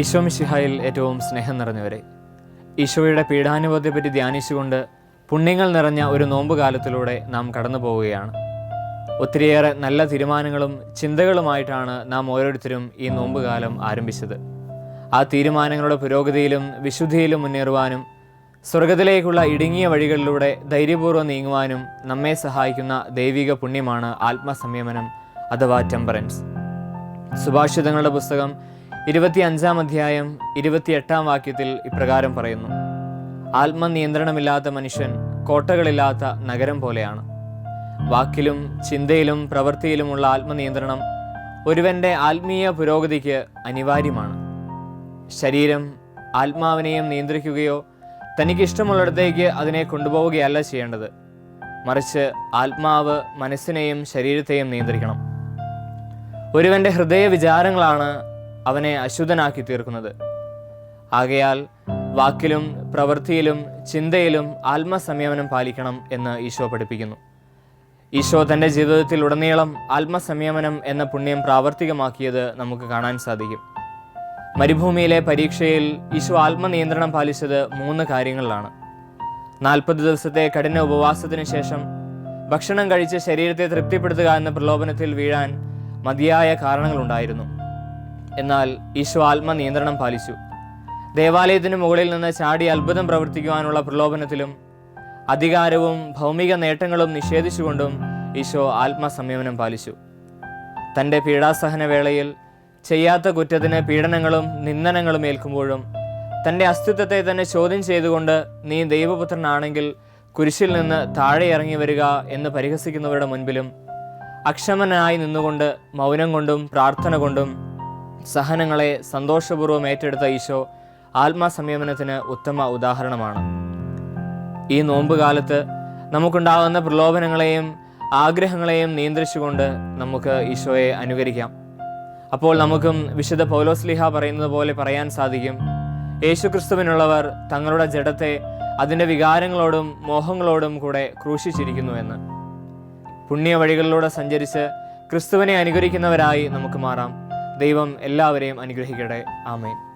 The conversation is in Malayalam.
ഈശോ മിശിഹായിൽ ഏറ്റവും സ്നേഹം നിറഞ്ഞവരെ. ഈശോയുടെ പീഡാനുഭവത്തെപ്പറ്റി ധ്യാനിച്ചുകൊണ്ട് പുണ്യങ്ങൾ നിറഞ്ഞ ഒരു നോമ്പ് കാലത്തിലൂടെ നാം കടന്നു പോവുകയാണ്. ഒത്തിരിയേറെ നല്ല തീരുമാനങ്ങളും ചിന്തകളുമായിട്ടാണ് നാം ഓരോരുത്തരും ഈ നോമ്പ് കാലം ആരംഭിച്ചത്. ആ തീരുമാനങ്ങളുടെ പുരോഗതിയിലും വിശുദ്ധിയിലും മുന്നേറുവാനും സ്വർഗത്തിലേക്കുള്ള ഇടുങ്ങിയ വഴികളിലൂടെ ധൈര്യപൂർവം നീങ്ങുവാനും നമ്മെ സഹായിക്കുന്ന ദൈവിക പുണ്യമാണ് ആത്മസംയമനം അഥവാ ടെമ്പറൻസ്. സുഭാഷിതങ്ങളുടെ പുസ്തകം ഇരുപത്തി അഞ്ചാം അധ്യായം ഇരുപത്തിയെട്ടാം വാക്യത്തിൽ ഇപ്രകാരം പറയുന്നു. ആത്മനിയന്ത്രണമില്ലാത്ത മനുഷ്യൻ കോട്ടകളില്ലാത്ത നഗരം പോലെയാണ്. വാക്കിലും ചിന്തയിലും പ്രവൃത്തിയിലുമുള്ള ആത്മനിയന്ത്രണം ഒരുവന്റെ ആത്മീയ പുരോഗതിക്ക് അനിവാര്യമാണ്. ശരീരം ആത്മാവിനെയും നിയന്ത്രിക്കുകയോ തനിക്ക് ഇഷ്ടമുള്ളിടത്തേക്ക് അതിനെ കൊണ്ടുപോവുകയല്ല ചെയ്യേണ്ടത്. മറിച്ച് ആത്മാവ് മനസ്സിനെയും ശരീരത്തെയും നിയന്ത്രിക്കണം. ഒരുവന്റെ ഹൃദയ വിചാരങ്ങളാണ് അവനെ അശുദ്ധനാക്കി തീർക്കുന്നത്. ആകയാൽ വാക്കിലും പ്രവൃത്തിയിലും ചിന്തയിലും ആത്മസംയമനം പാലിക്കണം എന്ന് ഈശോ പഠിപ്പിക്കുന്നു. ഈശോ തന്റെ ജീവിതത്തിൽ ഉടനീളം ആത്മസംയമനം എന്ന പുണ്യം പ്രാവർത്തികമാക്കിയത് നമുക്ക് കാണാൻ സാധിക്കും. മരുഭൂമിയിലെ പരീക്ഷയിൽ ഈശോ ആത്മനിയന്ത്രണം പാലിച്ചത് മൂന്ന് കാര്യങ്ങളിലാണ്. നാൽപ്പത് ദിവസത്തെ കഠിന ഉപവാസത്തിന് ശേഷം ഭക്ഷണം കഴിച്ച് ശരീരത്തെ തൃപ്തിപ്പെടുത്തുക എന്ന പ്രലോഭനത്തിൽ വീഴാൻ മതിയായ കാരണങ്ങളുണ്ടായിരുന്നു. എന്നാൽ ഈശോ ആത്മനിയന്ത്രണം പാലിച്ചു. ദേവാലയത്തിന് മുകളിൽ നിന്ന് ചാടി അത്ഭുതം പ്രവർത്തിക്കുവാനുള്ള പ്രലോഭനത്തിലും അധികാരവും ഭൗമിക നേട്ടങ്ങളും നിഷേധിച്ചുകൊണ്ടും ഈശോ ആത്മസംയമനം പാലിച്ചു. തന്റെ പീഡാസഹന വേളയിൽ ചെയ്യാത്ത കുറ്റത്തിന് പീഡനങ്ങളും നിന്ദനങ്ങളും ഏൽക്കുമ്പോഴും തന്റെ അസ്തിത്വത്തെ തന്നെ ചോദ്യം ചെയ്തുകൊണ്ട് നീ ദൈവപുത്രനാണെങ്കിൽ കുരിശിൽ നിന്ന് താഴെ ഇറങ്ങി വരിക എന്ന് പരിഹസിക്കുന്നവരുടെ മുൻപിലും അക്ഷമനായി നിന്നുകൊണ്ട് മൗനം കൊണ്ടും പ്രാർത്ഥന കൊണ്ടും സഹനങ്ങളെ സന്തോഷപൂർവം ഏറ്റെടുത്ത ഈശോ ആത്മസംയമനത്തിന് ഉത്തമ ഉദാഹരണമാണ്. ഈ നോമ്പ് കാലത്ത് നമുക്കുണ്ടാകുന്ന പ്രലോഭനങ്ങളെയും ആഗ്രഹങ്ങളെയും നിയന്ത്രിച്ചുകൊണ്ട് നമുക്ക് ഈശോയെ അനുകരിക്കാം. അപ്പോൾ നമുക്കും വിശുദ്ധ പൗലോസ്ലിഹ പറയുന്നത് പോലെ പറയാൻ സാധിക്കും. യേശുക്രിസ്തുവിനുള്ളവർ തങ്ങളുടെ ജഡത്തെ അതിന്റെ വികാരങ്ങളോടും മോഹങ്ങളോടും കൂടെ ക്രൂശിച്ചിരിക്കുന്നു എന്ന്. പുണ്യ വഴികളിലൂടെ സഞ്ചരിച്ച് ക്രിസ്തുവിനെ അനുകരിക്കുന്നവരായി നമുക്ക് മാറാം. ദൈവം എല്ലാവരെയും അനുഗ്രഹിക്കട്ടെ. ആമേൻ.